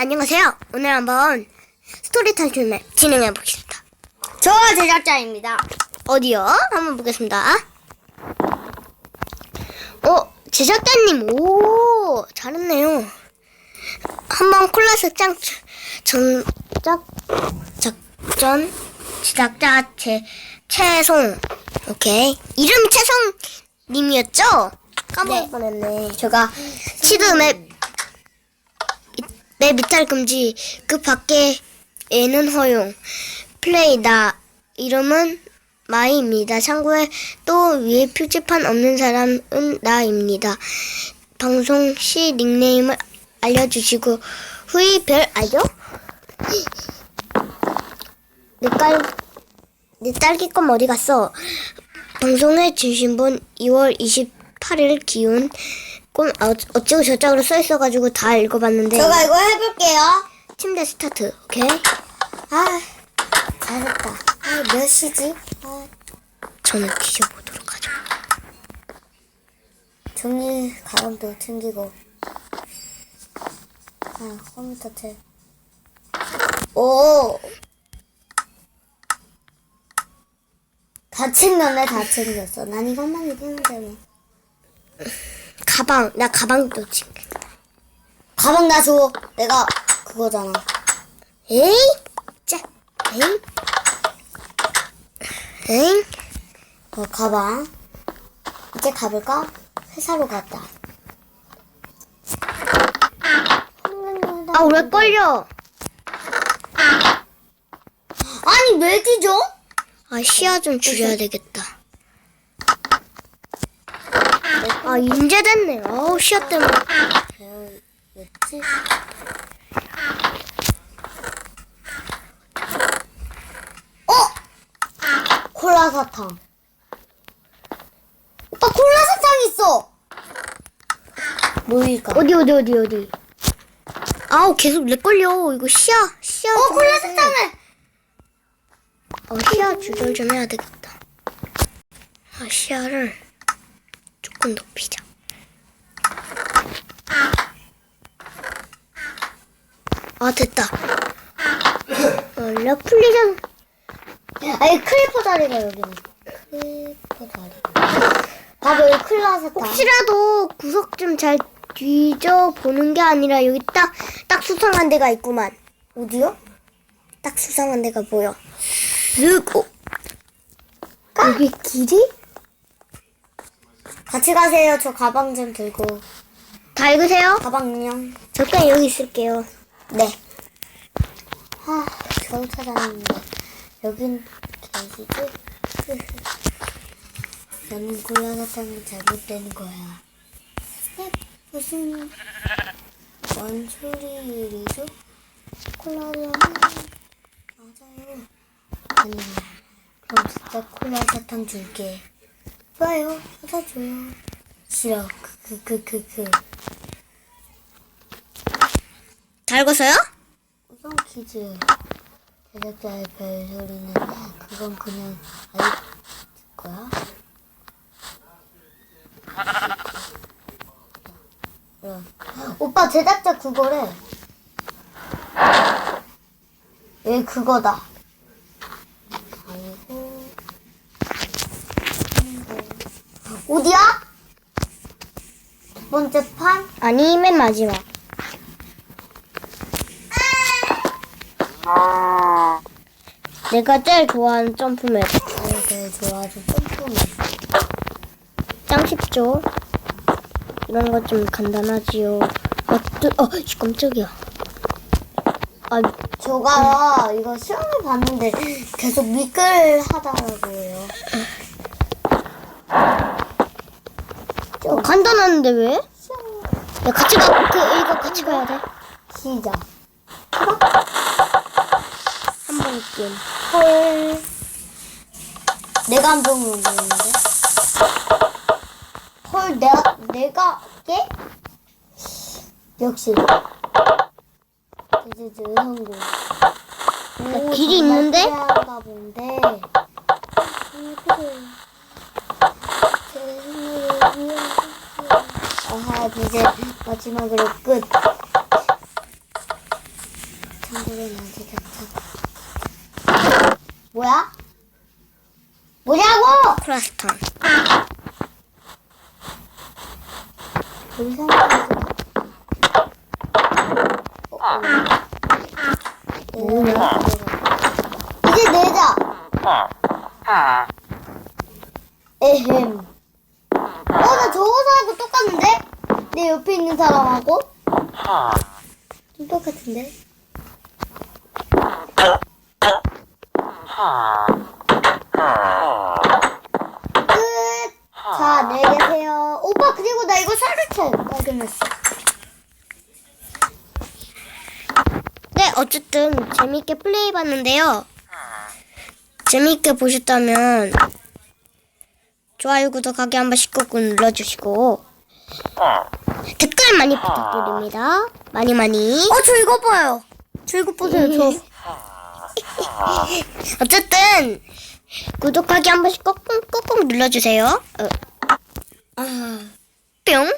안녕하세요. 오늘 한번 스토리 탈출맵 진행해 보겠습니다. 저 제작자입니다. 어디요? 한번 보겠습니다. 어, 제작자님, 오, 잘했네요. 한번 콜라스 짱, 전, 짝, 작전, 제작자, 제, 채송. 오케이. 이름이 채송님이었죠? 까먹을 네. 뻔했네. 제가 치드 맵, 맵 미탈 금지, 그 밖에 에는 허용. 플레이 나, 이름은 마이입니다. 참고에 또 위에 표지판 없는 사람은 나입니다. 방송 시 닉네임을 알려주시고 후이 별 알죠? 내 딸, 내 딸기 껌 어디 갔어? 방송에 주신 분 2월 28일 기운 꿈 어, 어쩌고 저쩌고로 써 있어가지고 다 읽어봤는데 제가 이거 해볼게요. 침대 스타트 오케이 아, 잘했다. 아, 몇 시지? 아, 저는 뒤져보도록 하죠 종이 가방도 챙기고. 아, 컴퓨터 책. 오! 다 챙겼네, 다 챙겼어. 난 이것만 입으면 뭐. 가방 나 가방도 챙겨 가방 나 줘. 내가 그거잖아. 에이 자 에이 에이 어, 가방. 이제 가볼까? 회사로 갔다. 아 왜 걸려 아니, 왜 뒤져? 아 시야 좀 줄여야 되겠다 아 인제 됐네 어우 시야 때문에 왜였지? 어! 콜라 사탕. 오빠 콜라 사탕 있어! 뭐일까? 어디 어디 어디 어디 아우 계속 내 걸려 이거 시야 시야 어, 좀 콜라. 사탕을! 어 시야 조절 좀 해야 되겠다 아 시야를 조금 높이자 아 됐다 어, 러플리전 아니, 크리퍼 다리가 여기 있네. 크리퍼 다리. 봐봐, 여기 콜라 사탕. 혹시라도 구석 좀 잘 뒤져 보는 게 아니라 여기 딱 딱 수상한 데가 있구만. 어디요? 딱 수상한 데가 보여. 쓱. 어. 여기 길이? 같이 가세요. 저 가방 좀 들고. 다 읽으세요. 가방 안녕. 잠깐 여기 있을게요. 네. 아, 겨우 찾아냈는데. 여긴 계시지? 나는 콜라사탕이 잘못된 거야. 네, 무슨 뭔 소리이죠? 콜라라는 맞아요. 아니야. 그럼 진짜 콜라 사탕 줄게. 좋아요. 사다 줘요. 싫어. 그, 그, 그, 그, 그. 다 읽었어요? 우선 퀴즈. 제작자의 별소리는 그건 그냥 알 거야? 그럼. 오빠 제작자 그거래. 왜 그거다. 아이고. 어디야? 두 번째 판? 아니 맨 마지막. 내가 제일 좋아하는 점프맵. 내가 제일 좋아하는 점프맨. 짱 쉽죠? 이런 거좀 간단하지요. 어, 뜨, 어, 씨, 깜짝이야. 아, 제가 이거 시험을 봤는데 계속 미끌 하더라고요. 어, 간단한데 왜? 야, 같이 가, 그, 이거 같이 가야 돼. 시작. 한 번 게임. 헐. 내가 한 병을 먹는데. 헐, 내가 내가 깨? 역시. 드드드 성공. 오, 길이 정말 있는데? 필요한가 본데. 정말 필요해. 제 생각에 위험해. 아하, 이제 마지막으로 끝. 뭐야? 뭐냐고? 크라스턴. 우리 상황에서 뭐냐? 이제 내자. 에헴. 어, 나 저거 사람하고 똑같은데? 내 옆에 있는 사람하고? 좀 똑같은데? 끝! 자, 안녕히 계세요. 오빠, 그리고 나 이거 새로 발견했어. 네, 어쨌든 재밌게 플레이해봤는데요. 재밌게 보셨다면 좋아요, 구독하기 한 번씩 꾹꾹 눌러주시고 댓글 많이 부탁드립니다. 많이 많이. 어, 저 이거 봐요. 저 이거 보세요, 저. 어쨌든 구독하기 한 번씩 꾹꾹 꾹꾹 눌러주세요. 어. 뿅.